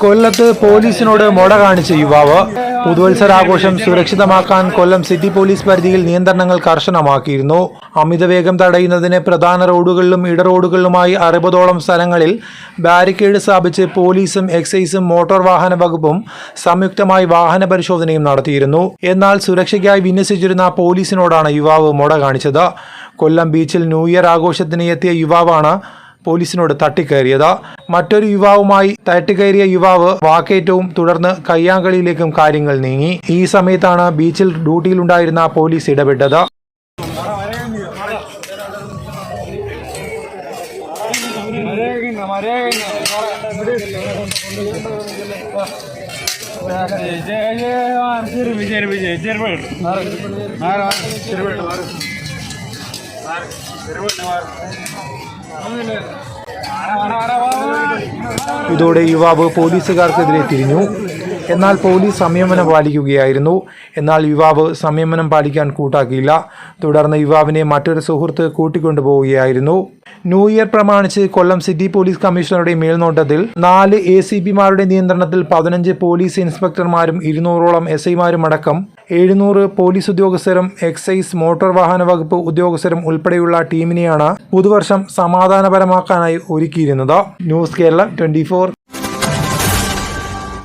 കൊല്ലത്ത് പോലീസിനോട് മൊട കാണിച്ച യുവാവ് പുതുവത്സരാഘോഷം സുരക്ഷിതമാക്കാൻ കൊല്ലം സിറ്റി പോലീസ് പരിധിയിൽ നിയന്ത്രണങ്ങൾ കർശനമാക്കിയിരുന്നു. അമിതവേഗം തടയുന്നതിന് പ്രധാന റോഡുകളിലും ഇടറോഡുകളിലുമായി അറുപതോളം സ്ഥലങ്ങളിൽ ബാരിക്കേഡ് സ്ഥാപിച്ച് പോലീസും എക്സൈസും മോട്ടോർ വാഹന വകുപ്പും സംയുക്തമായി വാഹന പരിശോധനയും നടത്തിയിരുന്നു. എന്നാൽ സുരക്ഷയ്ക്കായി വിന്യസിച്ചിരുന്ന പോലീസിനോടാണ് യുവാവ് മൊട കാണിച്ചത്. കൊല്ലം ബീച്ചിൽ ന്യൂ ഇയർ ആഘോഷത്തിന് എത്തിയ യുവാവാണ് പോലീസിനോട് തട്ടിക്കയറിയത് മറ്റൊരു യുവാവുമായി തട്ടിക്കയറിയ യുവാവ് വാക്കേറ്റവും തുടർന്ന് കയ്യാങ്കളിയിലേക്കും കാര്യങ്ങൾ നീങ്ങി ഈ സമയത്താണ് ബീച്ചിൽ ഡ്യൂട്ടിയിലുണ്ടായിരുന്ന പോലീസ് ഇടപെട്ടത് ഇതോടെ യുവാവ് പോലീസുകാർക്കെതിരെ തിരിഞ്ഞു. എന്നാൽ പോലീസ് സംയമനം പാലിക്കുകയായിരുന്നു. എന്നാൽ യുവാവ് സംയമനം പാലിക്കാൻ കൂട്ടാക്കിയില്ല. തുടർന്ന് യുവാവിനെ മറ്റൊരു സുഹൃത്ത് കൂട്ടിക്കൊണ്ടുപോവുകയായിരുന്നു. ന്യൂ ഇയർ പ്രമാണിച്ച് കൊല്ലം സിറ്റി പോലീസ് കമ്മീഷണറുടെ മേൽനോട്ടത്തിൽ നാല് എ സി പിമാരുടെ നിയന്ത്രണത്തിൽ പതിനഞ്ച് പോലീസ് ഇൻസ്പെക്ടർമാരും ഇരുന്നൂറോളം എസ് ഐമാരും അടക്കം എഴുന്നൂറ് പോലീസ് ഉദ്യോഗസ്ഥരും എക്സൈസ് മോട്ടോർ വാഹന വകുപ്പ് ഉദ്യോഗസ്ഥരും ഉൾപ്പെടെയുള്ള ടീമിനെയാണ് പുതുവർഷം സമാധാനപരമാക്കാനായി ഒരുക്കിയിരുന്നത്. News Kerala twenty